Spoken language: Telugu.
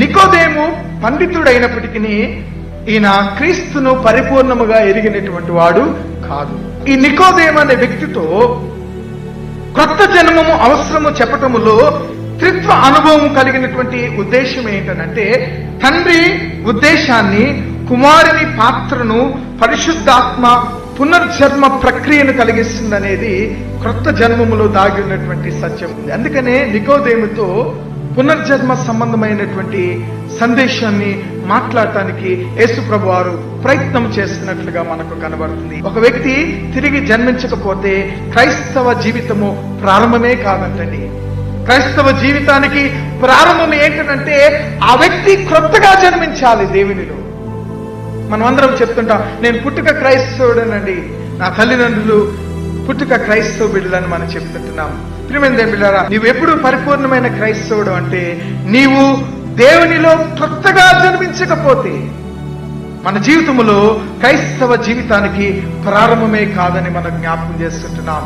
నికోదేము పండితుడైనప్పటికీ ఈయన క్రీస్తును పరిపూర్ణముగా ఎరిగినటువంటి వాడు కాదు. ఈ నికోదేము అనే వ్యక్తితో కొత్త జన్మము అవసరము చెప్పటములో త్రిత్వ అనుభవం కలిగినటువంటి ఉద్దేశం ఏంటనంటే తండ్రి ఉద్దేశాన్ని కుమారుని పాత్రను పరిశుద్ధాత్మ పునర్జన్మ ప్రక్రియను కలిగిస్తుందనేది క్రొత్త జన్మములో దాగి ఉన్నటువంటి సత్యం ఉంది. అందుకనే నికోదేముతో పునర్జన్మ సంబంధమైనటువంటి సందేశాన్ని మాట్లాడటానికి యేసుప్రభు వారు ప్రయత్నం చేస్తున్నట్లుగా మనకు కనబడుతుంది. ఒక వ్యక్తి తిరిగి జన్మించకపోతే క్రైస్తవ జీవితము ప్రారంభమే కాదంటండి. క్రైస్తవ జీవితానికి ప్రారంభం ఏంటంటే ఆ వ్యక్తి క్రొత్తగా జన్మించాలి దేవునిలో. మనం అందరం చెప్తుంటాం నేను పుట్టుక క్రైస్తవుడనండి. నా తల్లిదండ్రులు పుట్టుక క్రైస్తవ బిడ్డలని మనం చెప్తుంటున్నాం. ప్రియమైన బిడ్డారా నీవు ఎప్పుడు పరిపూర్ణమైన క్రైస్తవుడు అంటే నీవు దేవునిలో కొత్తగా జన్మించకపోతే మన జీవితంలో క్రైస్తవ జీవితానికి ప్రారంభమే కాదని మనం జ్ఞాపకం చేస్తుంటున్నాం.